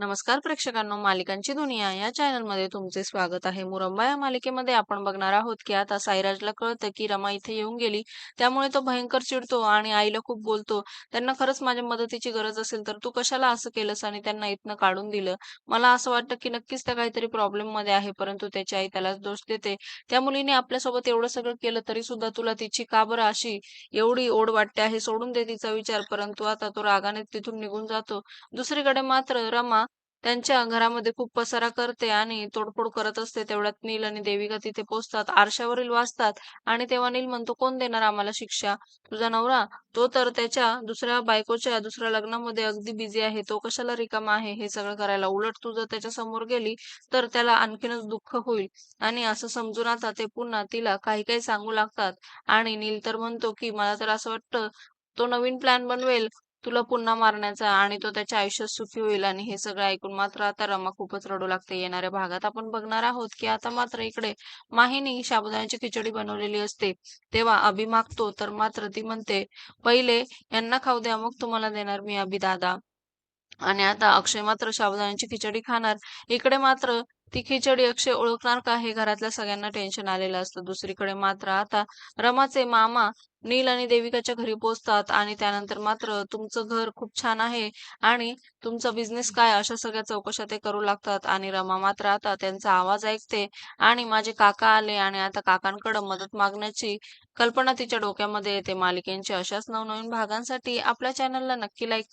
नमस्कार प्रेक्षकांनो मालिकांची दुनिया या चॅनलमध्ये तुमचे स्वागत आहे. मुरंबा या मालिकेमध्ये आपण बघणार आहोत की आता साईराजला कळतं की रमा इथे येऊन गेली. त्यामुळे तो भयंकर चिडतो आणि आईला खूप बोलतो. त्यांना खरंच माझ्या मदतीची गरज असेल तर तू कशाला असं केलंस आणि त्यांना इथनं काढून दिलं? मला असं वाटतं की नक्कीच त्या काहीतरी प्रॉब्लेममध्ये आहे परंतु त्याची आई त्यालाच दोष देते. त्या मुलीने आपल्यासोबत एवढं सगळं केलं तरी सुद्धा तुला तिची का बरं अशी एवढी ओढ वाटते आहे? सोडून दे तिचा विचार परंतु आता तो रागाने तिथून निघून जातो. दुसरीकडे मात्र रमा त्यांच्या घरामध्ये खूप पसारा करते आणि तोडफोड करत असते. तेवढ्यात नील आणि देविका तिथे पोहोचतात. आरशावरील वाचतात आणि तेव्हा नील म्हणतो कोण देणार आम्हाला शिक्षा? तुझा नवरा? तो तर त्याच्या दुसऱ्या बायकोच्या दुसऱ्या लग्नामध्ये अगदी बिझी आहे. तो कशाला रिकामा आहे? हे सगळं करायला उलट तू जर त्याच्यासमोर गेली तर त्याला आणखीनच दुःख होईल. आणि असं समजून आता ते पुन्हा तिला काही काही सांगू लागतात. आणि नील तर म्हणतो की मला तर असं वाटतं तो नवीन प्लॅन बनवेल. तुला पुन्हा मारण्याचा आणि तो त्याच्या आयुष्यात सुखी होईल आणि हे सगळं ऐकून मात्र आता रमा खूपच रडू लागते. येणाऱ्या भागात आपण बघणार आहोत की आता मात्र इकडे माहिनी साबुदाण्याची खिचडी बनवलेली असते. तेव्हा अभि मागतो तर मात्र ती म्हणते पहिले यांना खाऊ द्या मग तुम्हाला देणार मी अभि दादा आणि आता अक्षय मात्र साबुदाण्याची खिचडी खाणार. इकडे मात्र ती खिचडी अक्षय ओळखणार का हे घरातल्या सगळ्यांना टेन्शन आलेलं असतं. दुसरीकडे मात्र आता रमाचे मामा नील आणि देविकाच्या घरी पोहोचतात आणि त्यानंतर मात्र तुमचं घर खूप छान आहे आणि तुमचा बिझनेस काय अशा सगळ्या चौकशा ते करू लागतात आणि रमा मात्र आता त्यांचा आवाज ऐकते आणि माझे काका आले आणि आता काकांकडे मदत मागण्याची कल्पना तिच्या डोक्यामध्ये येते. मालिकेंच्या अशाच नवनवीन भागांसाठी आपल्या चॅनलला नक्की लाईक